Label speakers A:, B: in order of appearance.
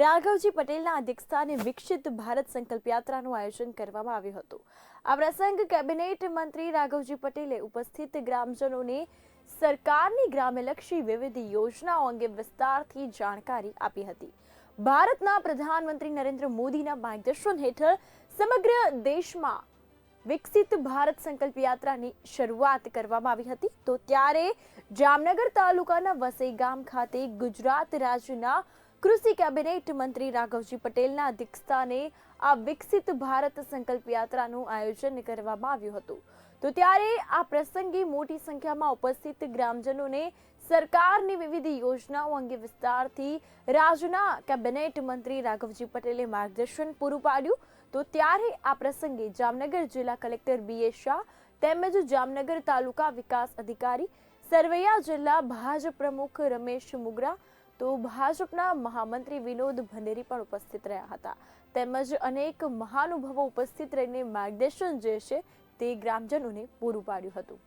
A: રાઘવજી પટેલના અધ્યક્ષસ્થાને વિકસિત ભારત સંકલ્પ આયોજન કરવામાં આવ્યું હતું. આ પ્રસંગ કેબિનેટ મંત્રી રાઘવજી પટેલે ઉપસ્થિત ગ્રામજનોને સરકારની ગ્રામ્યલક્ષી વિવિધ યોજનાઓ અંગે વિસ્તારથી જાણકારી આપી હતી. ભારતના પ્રધાનમંત્રી નરેન્દ્ર મોદીના માર્ગદર્શન હેઠળ સમગ્ર દેશમાં વિકસિત ભારત સંકલ્પ યાત્રાની શરૂઆત કરવામાં આવી હતી. તો ત્યારે જામનગર તાલુકાના વસઈ ગામ ખાતે ગુજરાત રાજ્યના કૃષિ કેબિનેટ મંત્રી રાઘવજી પટેલના અધ્યક્ષસ્થાને આ વિકસિત ભારત સંકલ્પ યાત્રાનું આયોજન કરવામાં આવ્યું હતું. તો ત્યારે આ પ્રસંગે મોટી સંખ્યામાં ઉપસ્થિત ગ્રામજનોને સરકારની વિવિધ યોજનાઓ અંગે વિસ્તારથી રાજ્યના કેબિનેટ મંત્રી રાઘવજી પટેલે માર્ગદર્શન પૂરું પાડ્યું. તો ત્યારે આ પ્રસંગે જામનગર જિલ્લા કલેક્ટર બી એ શાહ તેમજ જામનગર તાલુકા વિકાસ અધિકારી, સરવૈયા જિલ્લા ભાજપ પ્રમુખ રમેશ મુગરા તો ભાજપના મહામંત્રી વિનોદ ભંડેરી પણ ઉપસ્થિત રહ્યા હતા. તેમજ અનેક મહાનુભાવો ઉપસ્થિત રહીને માર્ગદર્શન જે છે તે ગ્રામજનોને પૂરું પાડ્યું હતું.